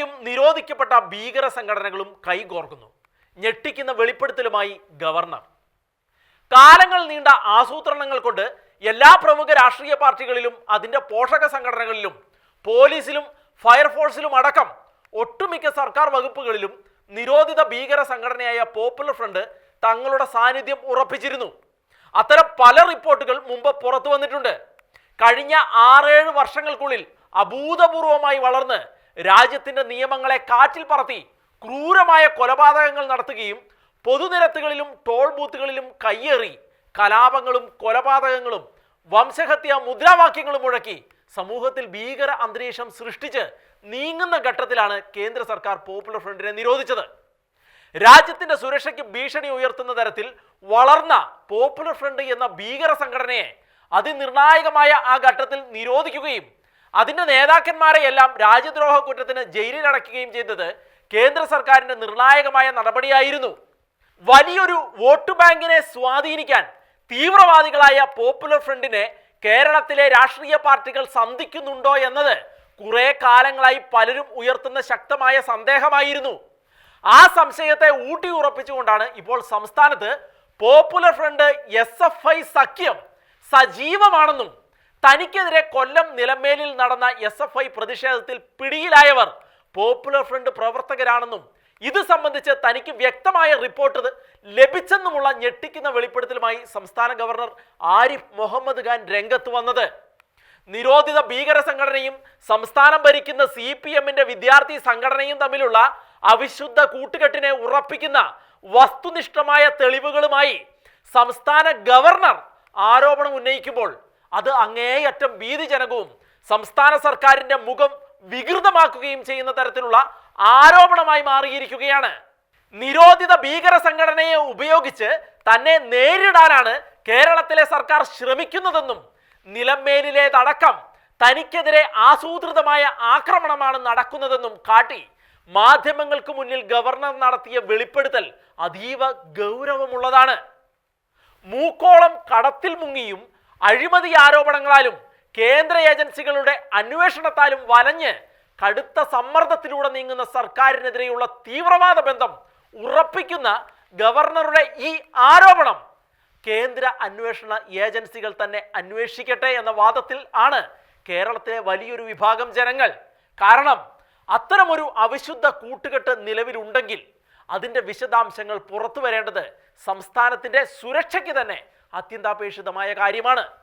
പാർട്ടിയും നിരോധിക്കപ്പെട്ട ഭീകര സംഘടനകളും കൈകോർക്കുന്നു. ഞെട്ടിക്കുന്ന വെളിപ്പെടുത്തലുമായി ഗവർണർ. കാലങ്ങൾ നീണ്ട ആസൂത്രണങ്ങൾ കൊണ്ട് എല്ലാ പ്രമുഖ രാഷ്ട്രീയ പാർട്ടികളിലും അതിന്റെ പോഷക സംഘടനകളിലും പോലീസിലും ഫയർഫോഴ്സിലും അടക്കം ഒട്ടുമിക്ക സർക്കാർ വകുപ്പുകളിലും നിരോധിത ഭീകര സംഘടനയായ പോപ്പുലർ ഫ്രണ്ട് തങ്ങളുടെ സാന്നിധ്യം ഉറപ്പിച്ചിരുന്നു. അത്തരം പല റിപ്പോർട്ടുകൾ മുമ്പ് പുറത്തു വന്നിട്ടുണ്ട്. കഴിഞ്ഞ ആറേഴ് വർഷങ്ങൾക്കുള്ളിൽ അഭൂതപൂർവമായി വളർന്ന് രാജ്യത്തിന്റെ നിയമങ്ങളെ കാറ്റിൽ പറത്തി ക്രൂരമായ കൊലപാതകങ്ങൾ നടത്തുകയും പൊതുനിരത്തുകളിലും ടോൾ ബൂത്തുകളിലും കയ്യേറി കലാപങ്ങളും കൊലപാതകങ്ങളും വംശഹത്യ മുദ്രാവാക്യങ്ങളും മുഴക്കി സമൂഹത്തിൽ ഭീകര അന്തരീക്ഷം സൃഷ്ടിച്ച് നീങ്ങുന്ന ഘട്ടത്തിലാണ് കേന്ദ്ര സർക്കാർ പോപ്പുലർ ഫ്രണ്ടിനെ നിരോധിച്ചത്. രാജ്യത്തിന്റെ സുരക്ഷയ്ക്ക് ഭീഷണി ഉയർത്തുന്ന തരത്തിൽ വളർന്ന പോപ്പുലർ ഫ്രണ്ട് എന്ന ഭീകര സംഘടനയെ അതിനിർണായകമായ ആ ഘട്ടത്തിൽ നിരോധിക്കുകയും അതിന്റെ നേതാക്കന്മാരെ എല്ലാം രാജ്യദ്രോഹ കുറ്റത്തിന് ജയിലിൽ അടയ്ക്കുകയും ചെയ്തത് കേന്ദ്ര സർക്കാരിന്റെ നിർണായകമായ നടപടിയായിരുന്നു. വലിയൊരു വോട്ട് ബാങ്കിനെ സ്വാധീനിക്കാൻ തീവ്രവാദികളായ പോപ്പുലർ ഫ്രണ്ടിനെ കേരളത്തിലെ രാഷ്ട്രീയ പാർട്ടികൾ സന്ധിക്കുന്നുണ്ടോ എന്നത് കുറേ കാലങ്ങളായി പലരും ഉയർത്തുന്ന ശക്തമായ സന്ദേഹമായിരുന്നു. ആ സംശയത്തെ ഊട്ടി ഉറപ്പിച്ചുകൊണ്ടാണ് ഇപ്പോൾ സംസ്ഥാനത്ത് പോപ്പുലർ ഫ്രണ്ട് എസ് സഖ്യം സജീവമാണെന്നും തനിക്കെതിരെ കൊല്ലം നിലമേലിൽ നടന്ന എസ് എഫ് ഐ പ്രതിഷേധത്തിൽ പിടിയിലായവർ പോപ്പുലർ ഫ്രണ്ട് പ്രവർത്തകരാണെന്നും ഇത് സംബന്ധിച്ച് തനിക്ക് വ്യക്തമായ റിപ്പോർട്ട് ലഭിച്ചെന്നുമുള്ള ഞെട്ടിക്കുന്ന വെളിപ്പെടുത്തലുമായി സംസ്ഥാന ഗവർണർ ആരിഫ് മുഹമ്മദ് ഖാൻ രംഗത്ത് വന്നത്. നിരോധിത ഭീകര സംഘടനയും സംസ്ഥാനം ഭരിക്കുന്ന സി പി എമ്മിന്റെ വിദ്യാർത്ഥി സംഘടനയും തമ്മിലുള്ള അവിശുദ്ധ കൂട്ടുകെട്ടിനെ ഉറപ്പിക്കുന്ന വസ്തുനിഷ്ഠമായ തെളിവുകളുമായി സംസ്ഥാന ഗവർണർ ആരോപണം ഉന്നയിക്കുമ്പോൾ അത് അങ്ങേയറ്റം ഭീതിജനകവും സംസ്ഥാന സർക്കാരിന്റെ മുഖം വികൃതമാക്കുകയും ചെയ്യുന്ന തരത്തിലുള്ള ആരോപണമായി മാറിയിരിക്കുകയാണ്. നിരോധിത ഭീകര സംഘടനയെ ഉപയോഗിച്ച് തന്നെ നേരിടാനാണ് കേരളത്തിലെ സർക്കാർ ശ്രമിക്കുന്നതെന്നും നിലമേലിലേതടക്കം തനിക്കെതിരെ ആസൂത്രിതമായ ആക്രമണമാണ് നടക്കുന്നതെന്നും കാട്ടി മാധ്യമങ്ങൾക്ക് മുന്നിൽ ഗവർണർ നടത്തിയ വെളിപ്പെടുത്തൽ അതീവ ഗൗരവമുള്ളതാണ്. മൂക്കോളം കടത്തിൽ മുങ്ങിയും അഴിമതി ആരോപണങ്ങളാലും കേന്ദ്ര ഏജൻസികളുടെ അന്വേഷണത്താലും വലഞ്ഞ് കടുത്ത സമ്മർദ്ദത്തിലൂടെ നീങ്ങുന്ന സർക്കാരിനെതിരെയുള്ള തീവ്രവാദ ബന്ധം ഉറപ്പിക്കുന്ന ഗവർണറുടെ ഈ ആരോപണം കേന്ദ്ര അന്വേഷണ ഏജൻസികൾ തന്നെ അന്വേഷിക്കട്ടെ എന്ന വാദത്തിൽ ആണ് കേരളത്തിലെ വലിയൊരു വിഭാഗം ജനങ്ങൾ. കാരണം അത്തരമൊരു അവിശുദ്ധ കൂട്ടുകെട്ട് നിലവിലുണ്ടെങ്കിൽ അതിന്റെ വിശദാംശങ്ങൾ പുറത്തു വരേണ്ടത് സംസ്ഥാനത്തിന്റെ സുരക്ഷയ്ക്ക് തന്നെ അത്യന്താപേക്ഷിതമായ കാര്യമാണ്.